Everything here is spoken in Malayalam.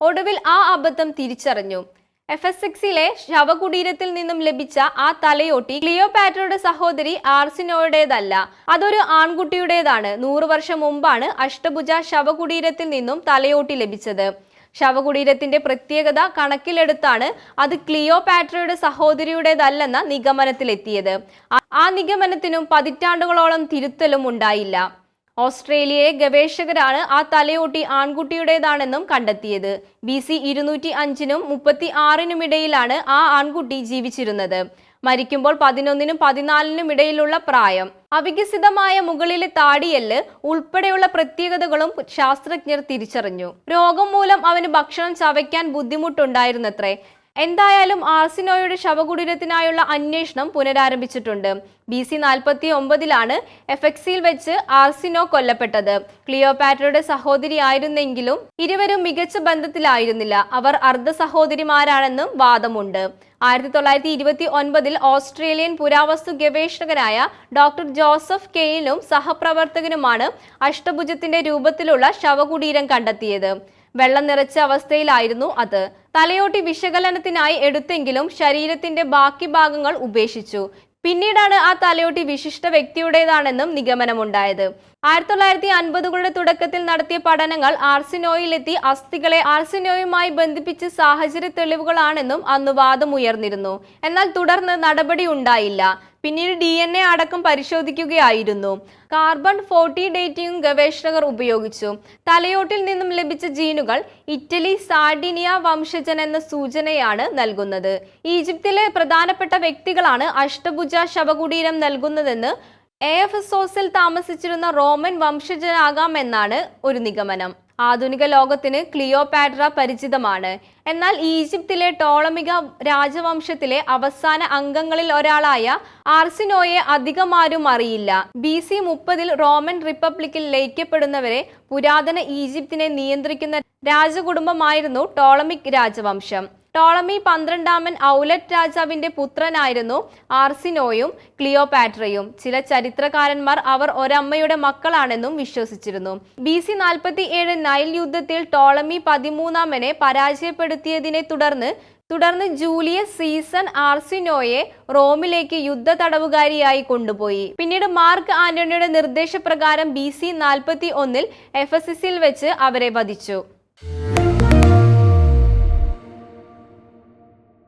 ഒടുവിൽ ആ അബദ്ധം തിരിച്ചറിഞ്ഞു. എഫ് എസ് സിക്സിലെ ശവകുടീരത്തിൽ നിന്നും ലഭിച്ച ആ തലയോട്ടി ക്ലിയോപാട്രയുടെ സഹോദരി ആർസിനോയുടേതല്ല. അതൊരു ആൺകുട്ടിയുടേതാണ്. നൂറു വർഷം മുമ്പാണ് അഷ്ടഭുജ ശവകുടീരത്തിൽ നിന്നും തലയോട്ടി ലഭിച്ചത്. ശവകുടീരത്തിന്റെ പ്രത്യേകത കണക്കിലെടുത്താണ് അത് ക്ലിയോപാട്രയുടെ സഹോദരിയുടേതല്ലെന്ന നിഗമനത്തിലെത്തിയത്. ആ നിഗമനത്തിനും പതിറ്റാണ്ടുകളോളം തിരുത്തലും ഉണ്ടായില്ല. ഓസ്ട്രേലിയയിലെ ഗവേഷകരാണ് ആ തലയോട്ടി ആൺകുട്ടിയുടേതാണെന്നും കണ്ടെത്തിയത്. ബി സി ഇരുന്നൂറ്റി അഞ്ചിനും മുപ്പത്തി ആറിനും ഇടയിലാണ് ആ ആൺകുട്ടി ജീവിച്ചിരുന്നത്. മരിക്കുമ്പോൾ പതിനൊന്നിനും പതിനാലിനും ഇടയിലുള്ള പ്രായം. അവികസിതമായ മുകളിലെ താടിയെല്ല് ഉൾപ്പെടെയുള്ള പ്രത്യേകതകളും ശാസ്ത്രജ്ഞർ തിരിച്ചറിഞ്ഞു. രോഗം മൂലം അവന് ഭക്ഷണം ചവയ്ക്കാൻ ബുദ്ധിമുട്ടുണ്ടായിരുന്നത്രേ. എന്തായാലും ആർസിനോയുടെ ശവകുടീരത്തിനായുള്ള അന്വേഷണം പുനരാരംഭിച്ചിട്ടുണ്ട്. ബി സി നാൽപ്പത്തി ഒമ്പതിലാണ് എഫെക്സിൽ വെച്ച് ആർസിനോ കൊല്ലപ്പെട്ടത്. ക്ലിയോപാട്രയുടെ സഹോദരിയായിരുന്നെങ്കിലും ഇരുവരും മികച്ച ബന്ധത്തിലായിരുന്നില്ല. അവർ അർദ്ധ സഹോദരിമാരാണെന്നും വാദമുണ്ട്. ആയിരത്തി തൊള്ളായിരത്തി ഇരുപത്തി ഒൻപതിൽ ഓസ്ട്രേലിയൻ പുരാവസ്തു ഗവേഷകനായ ഡോക്ടർ ജോസഫ് കെയിലും സഹപ്രവർത്തകനുമാണ് അഷ്ടഭുജത്തിന്റെ രൂപത്തിലുള്ള ശവകുടീരം കണ്ടെത്തിയത്. വെള്ളം നിറച്ച അവസ്ഥയിലായിരുന്നു അത്. തലയോട്ടി വിശകലനത്തിനായി എടുത്തെങ്കിലും ശരീരത്തിന്റെ ബാക്കി ഭാഗങ്ങൾ ഉപേക്ഷിച്ചു. പിന്നീടാണ് ആ തലയോട്ടി വിശിഷ്ട വ്യക്തിയുടേതാണെന്നും നിഗമനമുണ്ടായത്. ആയിരത്തി തൊള്ളായിരത്തി അൻപതുകളുടെ തുടക്കത്തിൽ നടത്തിയ പഠനങ്ങൾ ആർസിനോയിലെത്തി അസ്ഥികളെ ആർസിനോയുമായി ബന്ധിപ്പിച്ച് സാഹചര്യ തെളിവുകളാണെന്നും അന്ന് വാദമുയർന്നിരുന്നു. എന്നാൽ തുടർന്ന് നടപടി ഉണ്ടായില്ല പിന്നീട് ഡി എൻ എ അടക്കം പരിശോധിക്കുകയായിരുന്നു. കാർബൺ ഫോർട്ടി ഡേറ്റിംഗ് ഗവേഷകർ ഉപയോഗിച്ചു. തലയോട്ടിൽ നിന്നും ലഭിച്ച ജീനുകൾ ഇറ്റലി സാർഡിനിയ വംശജൻ എന്ന സൂചനയാണ് നൽകുന്നത്. ഈജിപ്തിലെ പ്രധാനപ്പെട്ട വ്യക്തികളാണ് അഷ്ടഭുജ ശവകുടീരം നൽകുന്നതെന്ന് എ എഫ് സോസിൽ താമസിച്ചിരുന്ന റോമൻ വംശജനാകാമെന്നാണ് ഒരു നിഗമനം. ആധുനിക ലോകത്തിന് ക്ലിയോപാട്ര പരിചിതമാണ്. എന്നാൽ ഈജിപ്തിലെ ടോളമിക രാജവംശത്തിലെ അവസാന അംഗങ്ങളിൽ ഒരാളായ ആർസിനോയെ അധികമാരും അറിയില്ല. ബി സി മുപ്പതിൽ റോമൻ റിപ്പബ്ലിക്കിൽ ലയിക്കപ്പെടുന്നവരെ പുരാതന ഈജിപ്തിനെ നിയന്ത്രിക്കുന്ന രാജകുടുംബമായിരുന്നു ടോളമിക് രാജവംശം. ടോളമി പന്ത്രണ്ടാമൻ ഔലറ്റ് രാജാവിന്റെ പുത്രനായിരുന്നു ആർസിനോയും ക്ലിയോപാട്രയും. ചില ചരിത്രകാരന്മാർ അവർ ഒരമ്മയുടെ മക്കളാണെന്നും വിശ്വസിച്ചിരുന്നു. ബി സി നാൽപ്പത്തി ഏഴ് നൈൽ യുദ്ധത്തിൽ ടോളമി പതിമൂന്നാമനെ പരാജയപ്പെടുത്തിയതിനെ തുടർന്ന് തുടർന്ന് ജൂലിയസ് സീസൺ ആർസിനോയെ റോമിലേക്ക് യുദ്ധ തടവുകാരിയായി കൊണ്ടുപോയി. പിന്നീട് മാർക്ക് ആന്റണിയുടെ നിർദ്ദേശപ്രകാരം ബി സി നാൽപ്പത്തി ഒന്നിൽ എഫസിസിൽ വെച്ച് അവരെ വധിച്ചു.